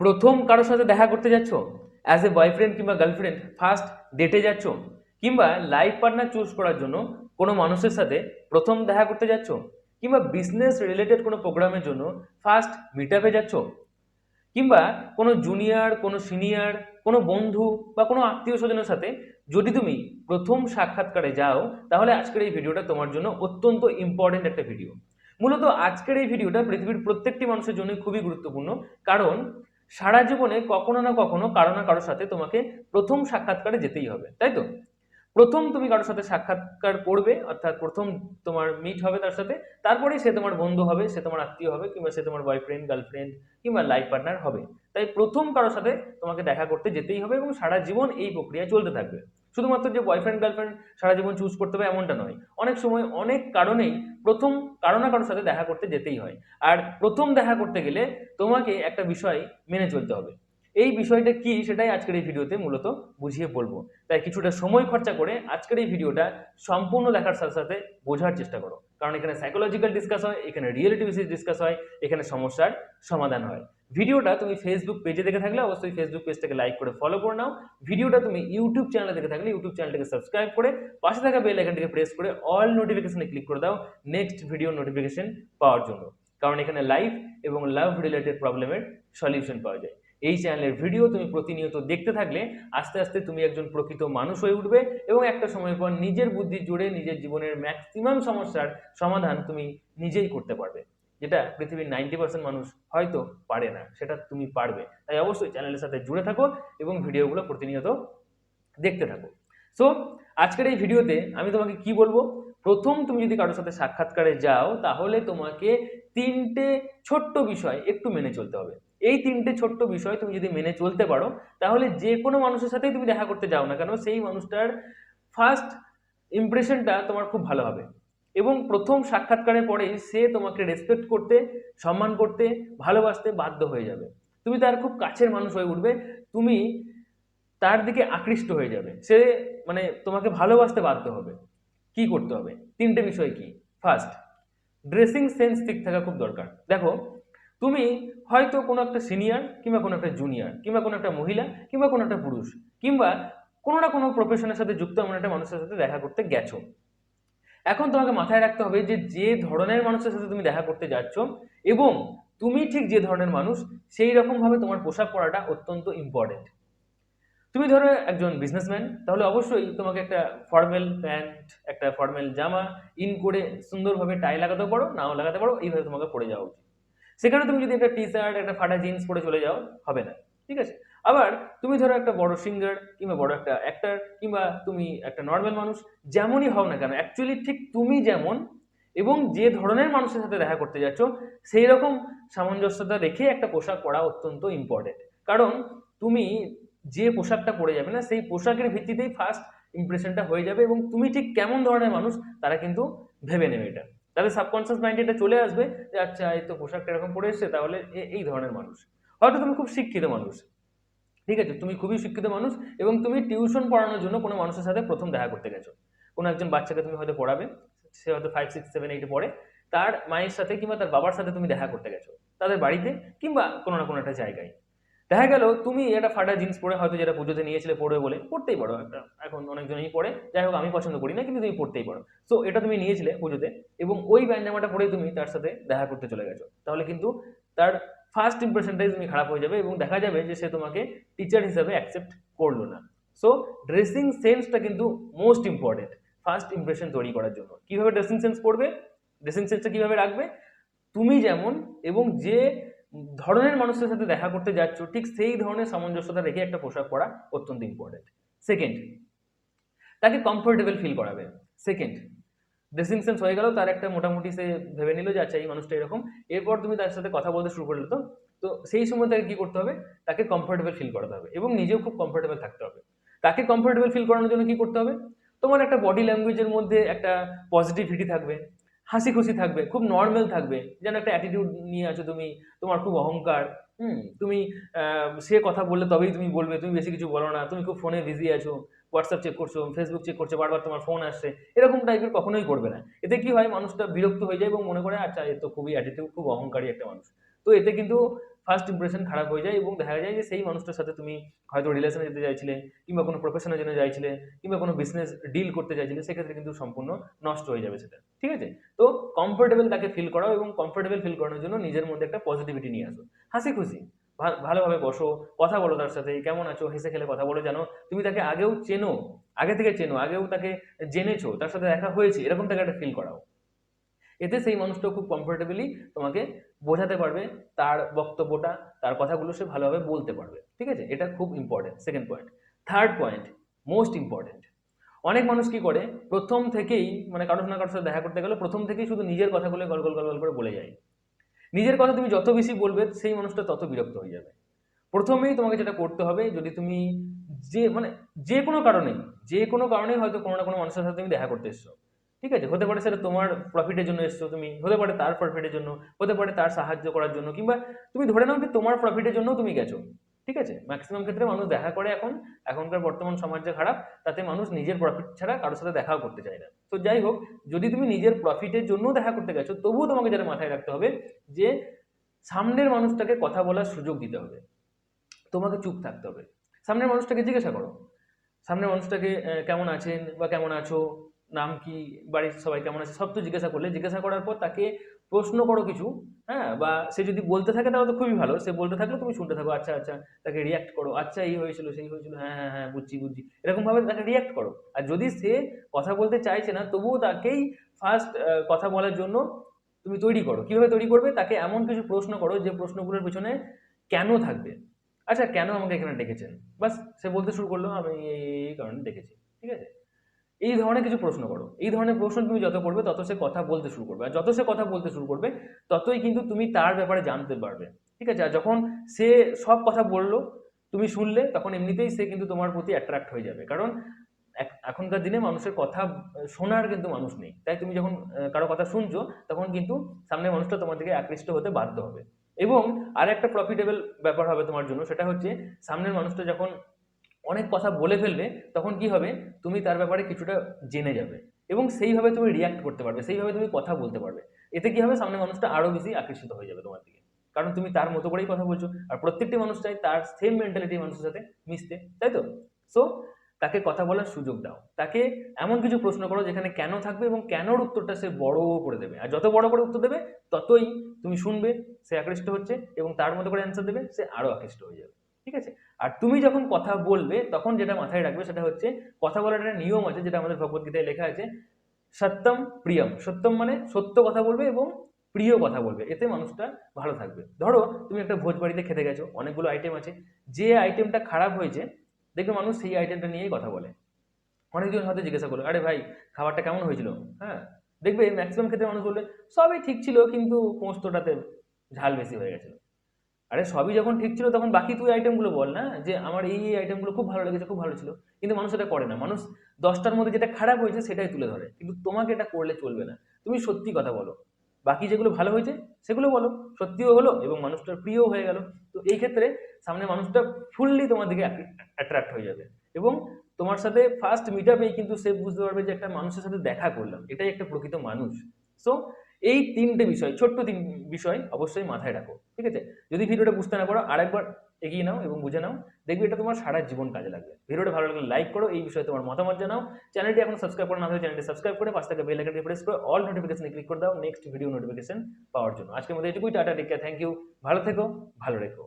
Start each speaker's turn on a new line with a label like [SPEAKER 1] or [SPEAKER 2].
[SPEAKER 1] প্রথম কারোর সাথে দেখা করতে যাচ্ছ? অ্যাজ এ বয়ফ্রেন্ড কিংবা গার্লফ্রেন্ড ফার্স্ট ডেটে যাচ্ছ? কিংবা লাইফ পার্টনার চুজ করার জন্য কোনো মানুষের সাথে প্রথম দেখা করতে যাচ্ছ? কিংবা বিজনেস রিলেটেড কোনো প্রোগ্রামের জন্য ফার্স্ট মিট আপে যাচ্ছ? কিংবা কোনো জুনিয়র কোনো সিনিয়র কোনো বন্ধু বা কোনো আত্মীয় স্বজনের সাথে যদি তুমি প্রথম সাক্ষাৎকারে যাও, তাহলে আজকের এই ভিডিওটা তোমার জন্য অত্যন্ত ইম্পর্টেন্ট একটা ভিডিও মূলত আজকের এই ভিডিওটা পৃথিবীর প্রত্যেকটি মানুষের জন্য খুবই গুরুত্বপূর্ণ। কারণ সারা জীবনে কখনো না কখনো কারও না কারোর সাথে তোমাকে প্রথম সাক্ষাৎকারে যেতেই হবে, তাই তো? প্রথম তুমি কারোর সাথে সাক্ষাৎকার করবে, অর্থাৎ প্রথম তোমার মিট হবে তার সাথে তারপরেই সে তোমার বন্ধু হবে, সে তোমার আত্মীয় হবে, কিংবা সে তোমার বয়ফ্রেন্ড গার্লফ্রেন্ড কিংবা লাইফ পার্টনার হবে। তাই প্রথম কারোর সাথে তোমাকে দেখা করতে যেতেই হবে এবং সারা জীবন এই প্রক্রিয়া চলতে থাকবে। শুধুমাত্র যে বয়ফ্রেন্ড গার্লফ্রেন্ড সারা জীবন চুজ করতে হবে এমনটা নয়। অনেক সময় অনেক কারণেই প্রথম কারও না কারোর সাথে দেখা করতে যেতেই হয়। আর প্রথম দেখা করতে গেলে তোমাকে একটা বিষয় মেনে চলতে হবে। এই বিষয়টা কি সেটাই আজকের এই ভিডিওতে মূলত বুঝিয়ে বলব। তাই কিছুটা সময় খরচা করে আজকের এই ভিডিওটা সম্পূর্ণ দেখার সাথে সাথে বোঝার চেষ্টা করো। কারণ এখানে সাইকোলজিক্যাল ডিসকাস হয়, এখানে রিয়েলিটি বেসিস ডিসকাস হয়, এখানে সমস্যার সমাধান হয়। ভিডিওটা তুমি ফেসবুক পেজে দেখে থাকলে অবশ্যই ফেসবুক পেজটাকে লাইক করে ফলো করে নাও। ভিডিওটা তুমি ইউটিউব চ্যানেলে দেখে থাকলে ইউটিউব চ্যানেলটাকে সাবস্ক্রাইব করে পাশে থাকা বেল আইকনটাকে প্রেস করে অল নোটিফিকেশনে ক্লিক করে দাও নেক্সট ভিডিও নোটিফিকেশন পাওয়ার জন্য। কারণ এখানে লাইফ এবং লাভ রিলেটেড প্রবলেমের সলিউশন পাওয়া যায়। এই চ্যানেলের ভিডিও তুমি প্রতিনিয়ত দেখতে থাকলে আস্তে আস্তে তুমি একজন প্রকৃত মানুষ হয়ে উঠবে এবং একটা সময় পর নিজের বুদ্ধি জুড়ে নিজের জীবনের ম্যাক্সিমাম সমস্যার সমাধান তুমি নিজেই করতে পারবে। যেটা পৃথিবীর নাইনটি পার্সেন্ট মানুষ হয়তো পারে না, সেটা তুমি পারবে। তাই অবশ্যই চ্যানেলের সাথে জুড়ে থাকো এবং ভিডিওগুলো প্রতিনিয়ত দেখতে থাকো। সো আজকের এই ভিডিওতে আমি তোমাকে কি বলব? প্রথম তুমি যদি কারোর সাথে সাক্ষাৎকারে যাও, তাহলে তোমাকে তিনটে ছোট্ট বিষয় একটু মেনে চলতে হবে। এই তিনটে ছোট্ট বিষয় তুমি যদি মেনে চলতে পারো, তাহলে যে কোনো মানুষের সাথেই তুমি দেখা করতে যাও না কেন, সেই মানুষটার ফার্স্ট ইমপ্রেশনটা তোমার খুব ভালো হবে। এবং প্রথম সাক্ষাৎকারের পরেই সে তোমাকে রেসপেক্ট করতে, সম্মান করতে, ভালোবাসতে বাধ্য হয়ে যাবে। তুমি তার খুব কাছের মানুষ হয়ে উঠবে। তুমি তার দিকে আকৃষ্ট হয়ে যাবে। সে মানে তোমাকে ভালোবাসতে বাধ্য হবে। কি করতে হবে? তিনটে বিষয় কি? ফার্স্ট ড্রেসিং সেন্স ঠিক থাকা খুব দরকার। দেখো, তুমি হয়তো কোনো একটা সিনিয়র কিংবা কোনো একটা জুনিয়র কিংবা কোনো একটা মহিলা কিংবা কোনো একটা পুরুষ কিংবা কোনো না কোনো প্রফেশনের সাথে যুক্ত এমন একটা মানুষের সাথে দেখা করতে গেছো। এখন তোমাকে মাথায় রাখতে হবে যে যে ধরনের মানুষের সাথে তুমি দেখা করতে যাচ্ছ এবং তুমি ঠিক যে ধরনের মানুষ, সেই রকমভাবে তোমার পোশাক পরাটা অত্যন্ত ইম্পর্টেন্ট তুমি ধরো একজন বিজনেসম্যান তাহলে অবশ্যই তোমাকে একটা ফর্মাল প্যান্ট একটা ফর্মাল জামা ইন করে সুন্দরভাবে টাই লাগাতে পারো, নাও লাগাতে পারো, এইভাবে তোমাকে পরে যাওয়া উচিত। সেখানে তুমি যদি একটা টি শার্ট একটা ফাটা জিন্স পরে চলে যাও, হবে না, ঠিক আছে? আবার তুমি ধরো একটা বড় সিঙ্গার কিংবা বড় একটা অ্যাক্টার কিংবা তুমি একটা নর্মাল মানুষ, যেমনই হও না কেন অ্যাকচুয়ালি ঠিক তুমি যেমন এবং যে ধরনের মানুষের সাথে দেখা করতে যাচ্ছ সেই রকম সামঞ্জস্যতা রেখে একটা পোশাক পরা অত্যন্ত ইম্পর্টেন্ট কারণ তুমি যে পোশাকটা পরে যাবে না, সেই পোশাকের ভিত্তিতেই ফার্স্ট ইমপ্রেশনটা হয়ে যাবে এবং তুমি ঠিক কেমন ধরনের মানুষ, তারা কিন্তু ভেবে নেবে এটা। তাদের সাবকনসিয়াস মাইন্ডে এটা চলে আসবে যে আচ্ছা এই তো পোশাকটা এরকম পরে এসছে, তাহলে এই ধরনের মানুষ। হয়তো তুমি খুব শিক্ষিত মানুষ। ঠিক আছে? তুমি খুবই শিক্ষিত মানুষ এবং তুমি টিউশন পড়ানোর জন্য কোনো মানুষের সাথে প্রথম দেখা করতে গেছো। কোনো একজন বাচ্চাকে তুমি হয়তো পড়াবে, সে হয়তো ফাইভ সিক্স সেভেন এইটে পড়ে। তার মায়ের সাথে কিংবা তার বাবার সাথে তুমি দেখা করতে গেছো, তাদের বাড়িতে কিংবা কোনো না কোনো একটা জায়গায়। দেখা গেল তুমি এটা ফাটা জিন্স পরে হয়তো যেটা পুজোতে নিয়েছিলে পড়বে বলে পড়তেই পারো একটা। এখন অনেকজনই পড়ে, যাই হোক আমি পছন্দ করি না, কিন্তু তুমি পড়তেই পারো। সো এটা তুমি নিয়েছিলে পুজোতে এবং ওই জামাটা পরে তুমি তার সাথে দেখা করতে চলে গেছো। তাহলে কিন্তু তার ফার্স্ট ইমপ্রেশনটাই তুমি খারাপ হয়ে যাবে এবং দেখা যাবে যে সে তোমাকে টিচার হিসাবে অ্যাকসেপ্ট করল না। সো ড্রেসিং সেন্সটা কিন্তু মোস্ট ইম্পর্টেন্ট ফার্স্ট ইমপ্রেশন তৈরি করার জন্য। কীভাবে ড্রেসিং সেন্স করবে ড্রেসিং সেন্সটা কীভাবে রাখবে? তুমি যেমন এবং যে ধরনের মানুষের সাথে দেখা করতে যাচ্ছ, ঠিক সেই ধরনের সামঞ্জস্যতা রেখে একটা পোশাক পরা অত্যন্ত ইম্পর্টেন্ট সেকেন্ড তাকে কমফোর্টেবল ফিল করাবে। সেকেন্ড ড্রেসিং সেন্স হয়ে গেল, তার একটা মোটামুটি সে ভেবে নিল যে আচ্ছা এই মানুষটা এরকম। এরপর তুমি তার সাথে কথা বলতে শুরু করলে তো তো সেই সময় তাকে কি করতে হবে? তাকে কমফোর্টেবল ফিল করাতে হবে এবং নিজেও খুব কমফোর্টেবল থাকতে হবে। তাকে কমফোর্টেবল ফিল করানোর জন্য কি করতে হবে? তোমার একটা বডি ল্যাঙ্গুয়েজের মধ্যে একটা পজিটিভিটি থাকবে। হাসি খুশি থাকবে, খুব নর্মাল থাকবে। যেন একটা অ্যাটিটিউড নিয়ে আছো তুমি, তোমার খুব অহংকার। হুম, তুমি সে কথা বললে তবেই তুমি বলবে, তুমি বেশি কিছু বলো না, তুমি খুব ফোনে বিজি আছো হোয়াটসঅ্যাপ চেক করছ ফেসবুক চেক করছ, বারবার তোমার ফোন আসছে, এরকম টাইপের কখনোই করবে না। এতে কি হয়, মানুষটা বিরক্ত হয়ে যায় এবং মনে করে আচ্ছা এ তো খুবই অ্যাটিটিউড খুব অহংকারী একটা মানুষ। তো এতে কিন্তু ফার্স্ট ইমপ্রেশন খারাপ হয়ে যায় এবং দেখা যায় যে সেই মানুষটার সাথে তুমি হয়তো রিলেশনে যেতে চাইছিলে কিংবা কোনো প্রফেশনের জন্য চাইছিলে কিংবা কোনো বিজনেস ডিল করতে চাইছিলে, সেক্ষেত্রে কিন্তু সম্পূর্ণ নষ্ট হয়ে যাবে সেটা, ঠিক আছে? তো কমফোর্টেবল তাকে ফিল করাও এবং কমফোর্টেবল ফিল করানোর জন্য নিজের মধ্যে একটা পজিটিভিটি নিয়ে আসো। হাসি খুশি ভালোভাবে বসো, কথা বলো তার সাথে, কেমন আছো, হেসে খেলে কথা বলো জানো তুমি তাকে আগেও চেনো, আগে থেকে চেনো, আগেও তাকে জেনেছো, তার সাথে দেখা হয়েছে, এরকম তাকে একটা ফিল করাও। এতে সেই মানুষটা খুব কমফোর্টেবলি তোমাকে বোঝাতে পারবে তার বক্তব্যটা, তার কথাগুলো সে ভালোভাবে বলতে পারবে। ঠিক আছে? এটা খুব important second point third point most important অনেক মানুষ কি করে? প্রথম থেকেই মানে কারোর না কারোর সাথে দেখা করতে গেলে প্রথম থেকেই শুধু নিজের কথাগুলো গল গল গল করে বলে যায়। নিজের কথা তুমি যত বেশি বলবে, সেই মানুষটা তত বিরক্ত হয়ে যাবে। প্রথমেই তোমাকে যেটা করতে হবে, যদি তুমি যে মানে যে কোনো কারণে যে কোনো কারণেই হয়তো কোনো না কোনো মানুষের সাথে তুমি দেখা করতে এসছো। ঠিক আছে? হতে পারে সেটা তোমার প্রফিটের জন্য এসছো তুমি, হতে পারে তার প্রফিটের জন্য, হতে পারে তার সাহায্য করার জন্য, কিংবা তুমি ধরে নাও যে তোমার প্রফিটের জন্য তুমি গেছো, ঠিক আছে? ম্যাক্সিমাম ক্ষেত্রে মানুষ দেখা করে এখন, এখনকার বর্তমান সমাজ যে খারাপ, তাতে মানুষ নিজের প্রফিট ছাড়া কারোর সাথে দেখাও করতে চায় না। তো যাই হোক, যদি তুমি নিজের প্রফিটের জন্য দেখা করতে গেছো, তবুও তোমাকে যেটা মাথায় রাখতে হবে যে সামনের মানুষটাকে কথা বলার সুযোগ দিতে হবে। তোমাকে চুপ থাকতে হবে। সামনের মানুষটাকে জিজ্ঞাসা করো। সামনের মানুষটাকে কেমন আছেন বা কেমন আছো? নাম কি, বাড়ির সবাই কেমন আছে, সব তো জিজ্ঞাসা করলে। জিজ্ঞাসা করার পর তাকে প্রশ্ন করো কিছু হ্যাঁ বা সে যদি বলতে থাকে তাহলে তো খুবই ভালো। সে বলতে থাকলে তুমি শুনতে থাকো আচ্ছা আচ্ছা তাকে রিয়াক্ট করো আচ্ছা এই হয়েছিল, সেই হয়েছিল হ্যাঁ হ্যাঁ হ্যাঁ বুঝছি বুঝছি। এরকমভাবে তাকে রিয়াক্ট করো। আর যদি সে কথা বলতে চাইছে না, তবুও তাকেই ফার্স্ট কথা বলার জন্য তুমি তৈরি করো। কীভাবে তৈরি করবে? তাকে এমন কিছু প্রশ্ন করো, যে প্রশ্নগুলোর পিছনে কেন থাকবে? আচ্ছা কেন আমাকে এখানে ডেকেছেন? বাস, সে বলতে শুরু করল, আমি এই কারণে ডেকেছি, ঠিক আছে? এই ধরনের কিছু প্রশ্ন করো। এই ধরনের প্রশ্ন তুমি যত করবে, তত সে কথা বলতে শুরু করবে। আর যত সে কথা বলতে শুরু করবে, ততই কিন্তু তুমি তার ব্যাপারে জানতে পারবে। ঠিক আছে? আর যখন সে সব কথা বলল, তুমি শুনলে, তখন এমনিতেই সে কিন্তু তোমার প্রতি অ্যাট্রাক্ট হয়ে যাবে। কারণ এখনকার দিনে মানুষের কথা শোনার কিন্তু মানুষ নেই। তাই তুমি যখন কারও কথা শুনছো, তখন কিন্তু সামনের মানুষটা তোমার দিকে আকৃষ্ট হতে বাধ্য হবে। এবং আর একটা প্রফিটেবল ব্যাপার হবে তোমার জন্য, সেটা হচ্ছে সামনের মানুষটা যখন অনেক কথা বলে ফেলবে, তখন কি হবে? তুমি তার ব্যাপারে কিছুটা জেনে যাবে এবং সেইভাবে তুমি রিয়াক্ট করতে পারবে, সেইভাবে তুমি কথা বলতে পারবে। এতে কি হবে? সামনের মানুষটা আরও বেশি আকর্ষিত হয়ে যাবে তোমার দিকে। কারণ তুমি তার মতো করেই কথা বলছো আর প্রত্যেকটি মানুষ চাই তার সেম মেন্টালিটি মানুষের সাথে মিশতে, তাই তো? সো তাকে কথা বলার সুযোগ দাও। তাকে এমন কিছু প্রশ্ন করো যেখানে কেন থাকবে এবং কেনর উত্তরটা সে বড় করে দেবে। আর যত বড় করে উত্তর দেবে, ততই তুমি শুনবে, সে আকৃষ্ট হচ্ছে এবং তার মতো করে অ্যান্সার দেবে, সে আরও আকৃষ্ট হয়ে যাবে। ঠিক আছে? আর তুমি যখন কথা বলবে, তখন যেটা মাথায় রাখবে সেটা হচ্ছে, কথা বলার একটা নিয়ম আছে যেটা আমাদের ভগবদ্গীতায় লেখা আছে, সত্যম প্রিয়ম। সত্যম মানে সত্য কথা বলবে এবং প্রিয় কথা বলবে। এতে মানুষটা ভালো থাকবে। ধরো, তুমি একটা ভোজ বাড়িতে খেতে গেছো, অনেকগুলো আইটেম আছে। যে আইটেমটা খারাপ হয়েছে, দেখবে মানুষ সেই আইটেমটা নিয়েই কথা বলে। অনেকজন হয়তো জিজ্ঞাসা করল, আরে ভাই, খাবারটা কেমন হয়েছিল? হ্যাঁ? দেখবে ম্যাক্সিমাম ক্ষেত্রে মানুষ বলবে, সবই ঠিক ছিল, কিন্তু পোস্তটাতে ঝাল বেশি হয়ে গেছিল। আরে সবই যখন ঠিক ছিল তখন বাকি তুই আইটেমগুলো বল, না? যে আমার এই এই আইটেমগুলো খুব ভালো লেগেছে, খুব ভালো ছিল। কিন্তু মানুষ এটা করে না। মানুষ দশটার মধ্যে যেটা খারাপ হয়েছে সেটাই তুলে ধরে। কিন্তু তোমাকে এটা করলে চলবে না। তুমি সত্যি কথা বলো। বাকি যেগুলো ভালো হয়েছে সেগুলো বলো। সত্যিও হলো এবং মানুষটার প্রিয় হয়ে গেল। তো এই ক্ষেত্রে সামনে মানুষটা ফুললি তোমার দিকে অ্যাট্রাক্ট হয়ে যাবে। এবং তোমার সাথে ফার্স্ট মিট আপেই কিন্তু সে বুঝতে পারবে যে একটা মানুষের সাথে দেখা করলাম। এটাই একটা প্রকৃত মানুষ। সো এই তিনটে বিষয়, ছোট্ট তিন বিষয় অবশ্যই মাথায় রাখো, ঠিক আছে? যদি ভিডিওটা বুঝতে না পারো, আরেকবার এগিয়ে নাও এবং বুঝে নাও, দেখবে এটা তোমার সারা জীবন কাজে লাগবে। ভিডিওটা ভালো লাগলে লাইক করো, এই বিষয়ে তোমার মতামত জানাও। চ্যানেলটি এখন সাবস্ক্রাইব করে না, হলে চ্যানেলটি সাবস্ক্রাইব করে পাশ থেকে বেল আইকনটি প্রেস করে অল নোটিফিকেশনে ক্লিক করে দাও নেক্সট ভিডিও নোটিফিকেশন পাওয়ার জন্য। আজকের মধ্যে এটুকুই, tata take care thank you ভালো থেকো, ভালো রেখো।